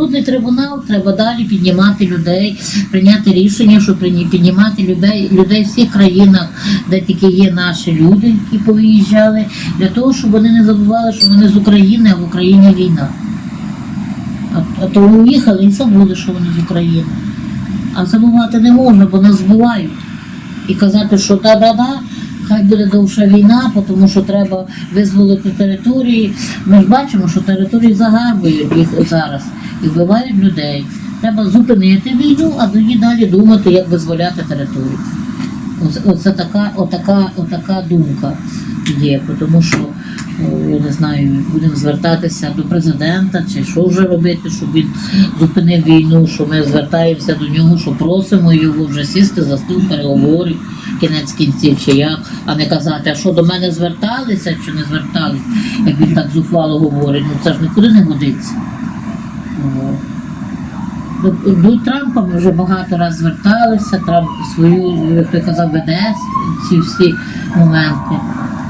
Судний трибунал треба далі піднімати людей, прийняти рішення, щоб піднімати людей, людей в всіх країнах, де тільки є наші люди, які повиїжджали, для того, щоб вони не забували, що вони з України, а в Україні війна. А, а то уїхали і забули, що вони з України. А забувати не можна, бо нас збивають. І казати, що да-да-да, хай буде довша війна, тому що треба визволити території. Ми ж бачимо, що території загарбують їх зараз і вбивають людей. Треба зупинити війну, а тоді далі думати, як визволяти територію. Оце, оце така, отака, отака думка є, тому що я не знаю, будемо звертатися до президента чи що вже робити, щоб він зупинив війну, що ми звертаємося до нього, що просимо його вже сісти за стіл переговорів, кінець кінців чи як, а не казати, а що до мене зверталися чи не зверталися, як він так зухвало говорить, ну це ж нікуди не годиться. О. До, до Трампа ми вже багато разів зверталися, Трамп свою, як той казав, веде ці всі моменти.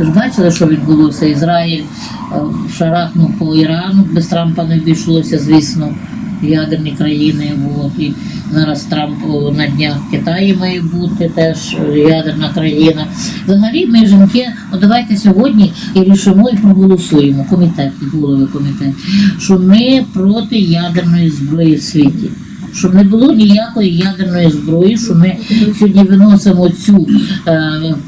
Ви ж бачили, що відбулося? Ізраїль е, шарахнув по Ірану, без Трампа не обійшлося, звісно, ядерні країни. От, і зараз Трамп на днях Китаї має бути теж е, ядерна країна. Взагалі ми жінки, от давайте сьогодні і рішимо і проголосуємо комітет, голови комітету, що ми проти ядерної зброї в світі. Щоб не було ніякої ядерної зброї, що ми сьогодні виносимо цю, е,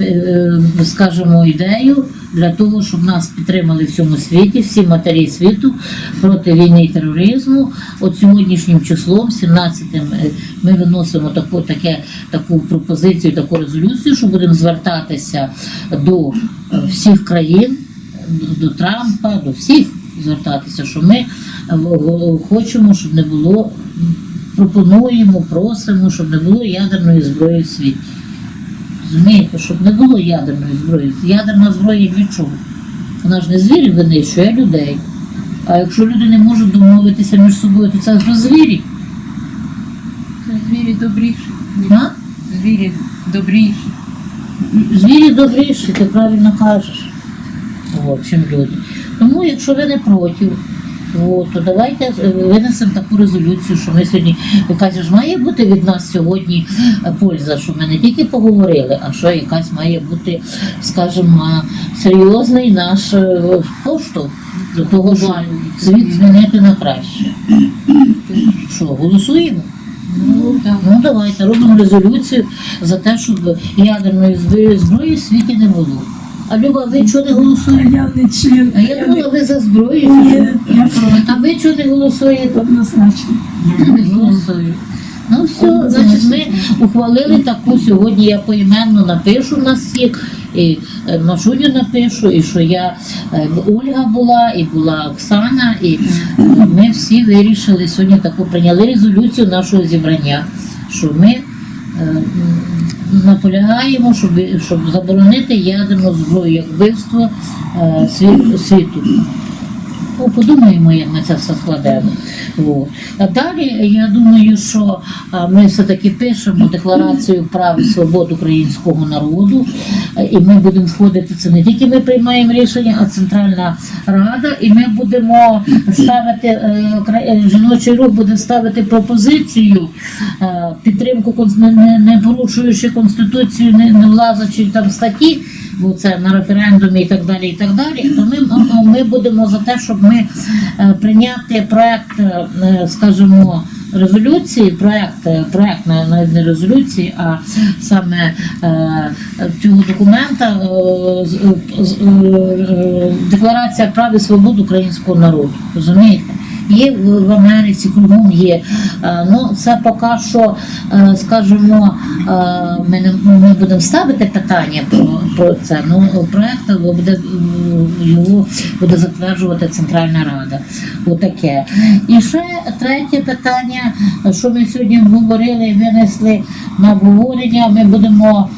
е, скажімо, ідею для того, щоб нас підтримали в цьому світі, всі матері світу проти війни і тероризму. От сьогоднішнім числом, 17-м, е, ми виносимо таку, таке, таку пропозицію, таку резолюцію, що будемо звертатися до е, всіх країн, до Трампа, до всіх звертатися, що ми е, хочемо, щоб не було, пропонуємо, просимо, щоб не було ядерної зброї в світі. Розумієте, щоб не було ядерної зброї. Ядерна зброя від чого? Вона ж не звірі винищує, а людей. А якщо люди не можуть домовитися між собою, то це ж звірі. Це Звірі добріші. А? Звірі добріші. Звірі добріші, ти правильно кажеш. От, чим люди. Тому, якщо ви не проти, от, то давайте е, винесемо таку резолюцію, що ми сьогодні, ви кажеш, має бути від нас сьогодні е, польза, що ми не тільки поговорили, а що якась має бути, скажімо, серйозний наш е, поштовх до того, що світ змінити на краще. Що, голосуємо? Ну, так. Ну давайте робимо резолюцію за те, щоб ядерної зброї, зброї в світі не було. А Люба, ви чого не голосуєте? Я не член. А я думала, ви за зброю. Ні, я проти. А ви чого не голосуєте? Однозначно. Не голосую. Ну все, значить, ми ухвалили таку сьогодні. Я поіменно напишу на всіх, і е, Машуню напишу, і що я е, Ольга була, і була Оксана, і е, ми всі вирішили сьогодні таку прийняли резолюцію нашого зібрання, що ми. Наполягаємо, щоб, щоб заборонити ядерну зброю як вбивство е, світу. Подумаємо, як ми це все складемо. От. А далі я думаю, що ми все-таки пишемо декларацію прав і свобод українського народу, і ми будемо входити. Це не тільки ми приймаємо рішення, а Центральна Рада, і ми будемо ставити е, е, жіночий рух буде ставити пропозицію е, підтримку не, порушуючи конституцію, не, влазячи там статті бо це на референдумі і так далі, і так далі, то ми, ми будемо за те, щоб ми е, прийняти проект, е, скажімо, резолюції, проект, е, проект на- навіть не резолюції, а саме е, цього документа е, е, декларація прав і свобод українського народу. Розумієте? Є в, Америці, кругом є. Е, Ну, це поки що, е, скажімо, е, ми, не, ми будемо ставити питання про, про це. Ну, проект буде, його буде затверджувати Центральна Рада. Отаке. І ще третє питання, що ми сьогодні говорили і винесли на обговорення, ми будемо.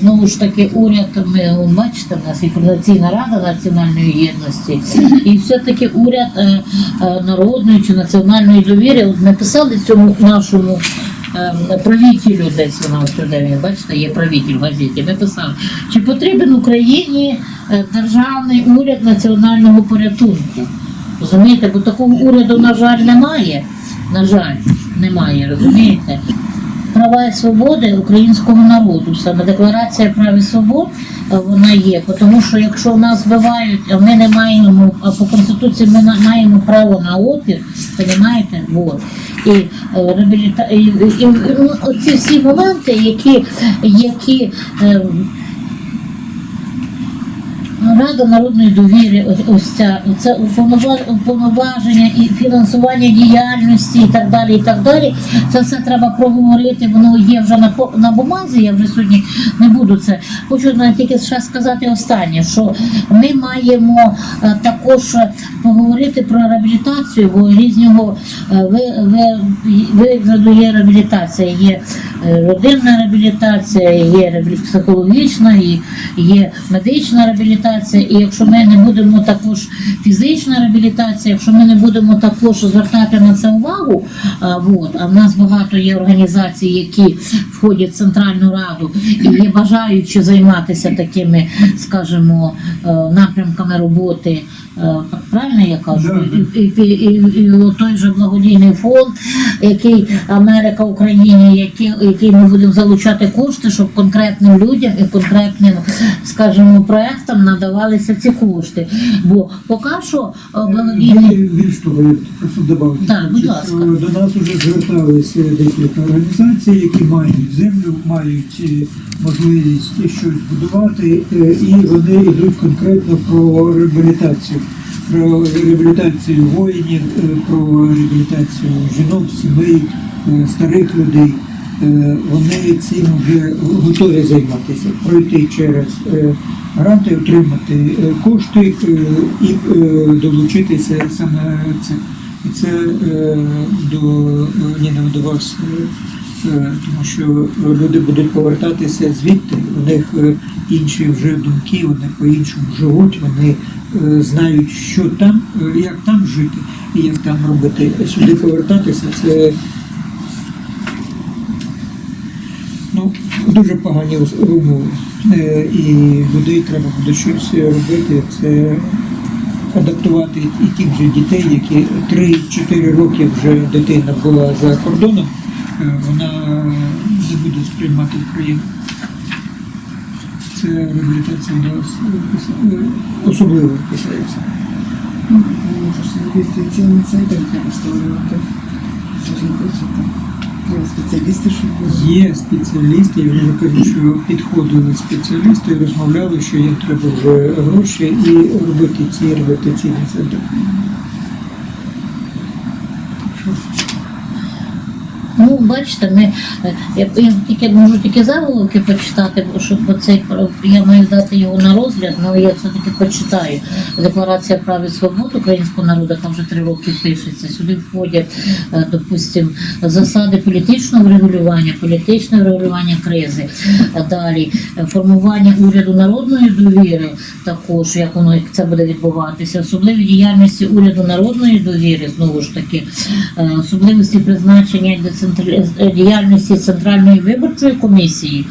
Знову ж таки, уряд, ми бачите, у нас і координаційна рада національної єдності, і все-таки уряд е, е, народної чи національної довіри. От ми писали цьому нашому е, правителю десь вона він, бачите, є правитель в газеті. Ми писали, чи потрібен Україні державний уряд національного порятунку? Розумієте, бо такого уряду, на жаль, немає. На жаль, немає, розумієте? Права і свободи українського народу. Саме декларація прав і свобод е, вона є. Тому що якщо нас вбивають, а ми не маємо, а по конституції ми маємо право на опір, розумієте? Вот. І, е, реабіліта... і, і, і ну, оці всі моменти, які, які е, Рада народної довіри, ось- ця це уповноваження і фінансування діяльності і так далі. І так далі. Це все треба проговорити. Воно є вже на на бумазі. Я вже сьогодні не буду це. Хочу тільки ще сказати останнє, що ми маємо е, також поговорити про реабілітацію, бо різного е, ви, ви, вигляду є реабілітація. Є е, родинна реабілітація, є психологічна, є медична реабілітація. І якщо ми не будемо також фізична реабілітація, якщо ми не будемо також звертати на це увагу, от, а в нас багато є організацій, які входять в центральну раду і є бажаючі займатися такими, скажімо, е, напрямками роботи. Е, Правильно я кажу? І, і, і, і, і той же благодійний фонд, який Америка Україні, який, який ми будемо залучати кошти, щоб конкретним людям і конкретним, скажімо, проектам надавалися ці кошти. Бо поки що е, благодійний. Так, будь ласка. До нас вже зверталися декілька організацій, які мають землю, мають е, можливість щось будувати, е, і вони йдуть конкретно про реабілітацію. Про реабілітацію воїнів, е, про реабілітацію жінок, сімей, е, старих людей. Е, Вони цим вже готові займатися, пройти через гранти, отримати кошти і долучитися саме це. І це до Ніни до вас, тому що люди будуть повертатися звідти, у них інші вже думки, вони по-іншому живуть, вони е, знають, що там, е, як там жити і як там робити. Сюди повертатися це ну, дуже погані умови. Е, І людей треба буде щось робити. Це адаптувати і тих же дітей, які 3-4 роки вже дитина була за кордоном, вона не буде сприймати Україну. Це реабілітація е, особливо касається. Реабілітаційний центр треба створювати. Це ж не хочете. Треба спеціалісти, щоб були. Є спеціалісти, я вже кажу, що підходили спеціалісти, і розмовляли, що їм треба вже гроші і робити ці реабілітаційні центри. Ну, бачите, ми е, я, я тільки можу тільки заголовки почитати, бо щоб оцей я маю дати його на розгляд, але я все-таки почитаю. Декларація прав і свобод українського народу, яка вже три роки пишеться. Сюди входять, е, допустим, засади політичного врегулювання, політичне врегулювання кризи. А Далі е, формування уряду народної довіри, також як воно як це буде відбуватися, особливі діяльності уряду народної довіри, знову ж таки, е, особливості призначення і децентралі- е, діяльності Центральної виборчої комісії.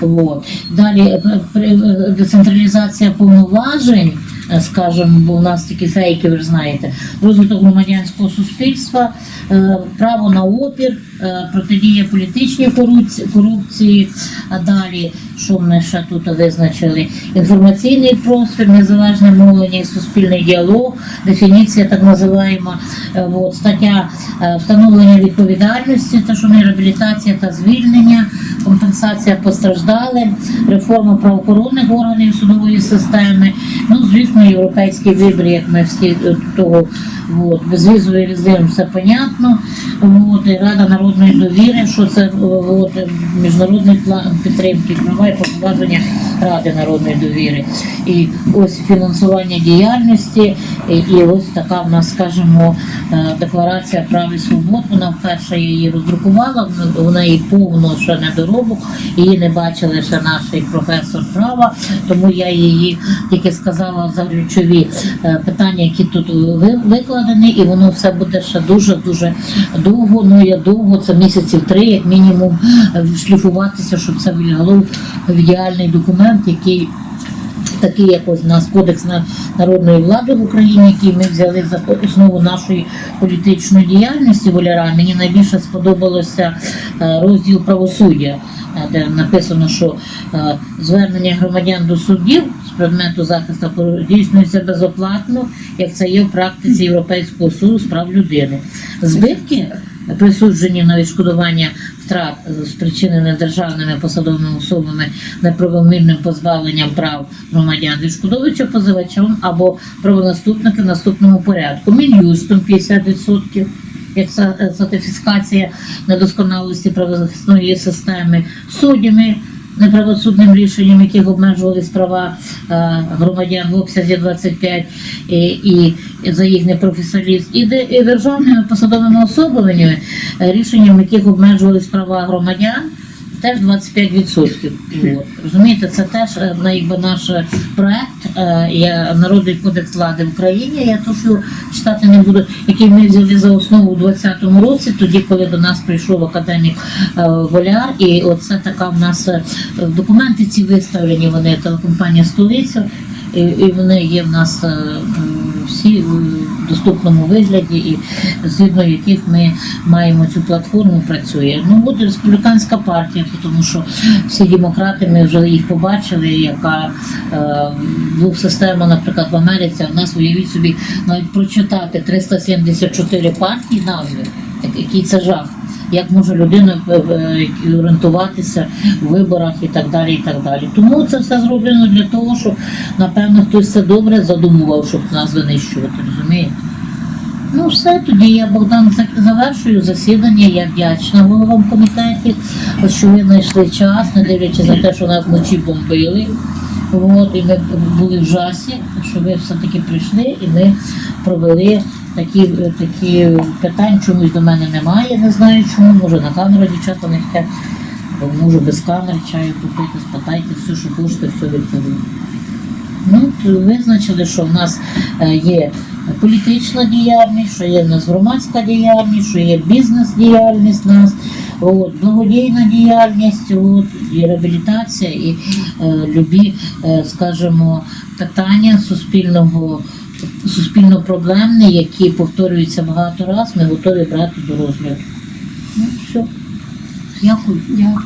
От. Далі е, е, децентралізація повноважень. е, Скажімо, бо у нас такі фейки, ви знаєте, розвиток громадянського суспільства, е, право на опір, е, протидія політичній корупції, корупції, а далі, що ми ще тут визначили, інформаційний простір, незалежне мовлення і суспільний діалог, дефініція так називаємо, е, от, стаття е, встановлення відповідальності, те, що не реабілітація та звільнення, компенсація постраждалим, реформа правоохоронних органів судової системи, ну, звісно, європейський вибір, як ми всі е, того, от, безвізовий режим, все понятно, от, і Рада народної довіри, що це от, міжнародний план підтримки, права повноваження Ради народної довіри. І ось фінансування діяльності, і, ось така в нас, скажімо, е, декларація прав і свобод. Вона вперше її роздрукувала, вона- її повно ще не доробок, її не бачили ще наш професор права, тому я її тільки сказала за ключові е, питання, які тут викладені, і воно все буде ще дуже дуже довго. Ну я довго, це місяців три, як мінімум, е, шліфуватися, щоб це виглядав в ідеальний документ, який такий як ось нас кодекс на народної влади в Україні, який ми взяли за основу нашої політичної діяльності воляра. Мені найбільше сподобалося е, розділ правосуддя, е, де написано, що е, звернення громадян до суддів з предмету захисту здійснюється безоплатно, як це є в практиці Європейського суду з прав людини. Збитки присуджені на відшкодування втрат спричинених державними посадовими особами неправомірним позбавленням прав громадян відшкодовуючи позивачам або правонаступники в наступному порядку. Мін'юстом 50%, як са- сертифікація недосконалості правозахисної системи, суддями неправосудним рішенням, яких обмежувались права е, громадян в обсязі 25 і, і за їх непрофесіоналізм, і, державними посадовими особами, е, рішенням яких обмежувались права громадян. Теж 25%. От. Розумієте, це теж е, якби наш е, проект е, є Народний кодекс влади в Україні. Я то читати не буду, який ми взяли за основу у 2020 році, тоді, коли до нас прийшов академік е, Воляр, і оце така в нас документи ці виставлені. Вони телекомпанія столиця, і, вони є в нас всі доступному вигляді, і згідно яких ми маємо цю платформу працює. Ну буде республіканська партія, тому що всі демократи ми вже їх побачили, яка е, двохсистема, наприклад, в Америці. В нас уявіть собі навіть прочитати 374 партії назви, як- який це жах. Як може людина е, е, орієнтуватися в виборах і так далі, і так далі. Тому це все зроблено для того, щоб напевно хтось це добре задумував, щоб нас винищувати, розумієте? Ну все, тоді я Богдан завершую засідання. Я вдячна головам комітетів, що ви знайшли час, не дивлячись на те, що нас вночі бомбили. От, і ми були в жасі, що ви все-таки прийшли і ми провели такі, такі питань, чомусь до мене немає, не знаю чому, може на камеру дівчата не хочуть, бо можу без камери чаю купити, спитайте все, що хочете, все відповім. Ну, визначили, що в нас е, є політична діяльність, що є в нас громадська діяльність, що є бізнес-діяльність нас, от, благодійна діяльність, от, і реабілітація, і е, любі, е, скажімо, питання суспільного. Суспільно проблемні, які повторюються багато разів, ми готові брати до розгляду. Ну, все. Дякую. Я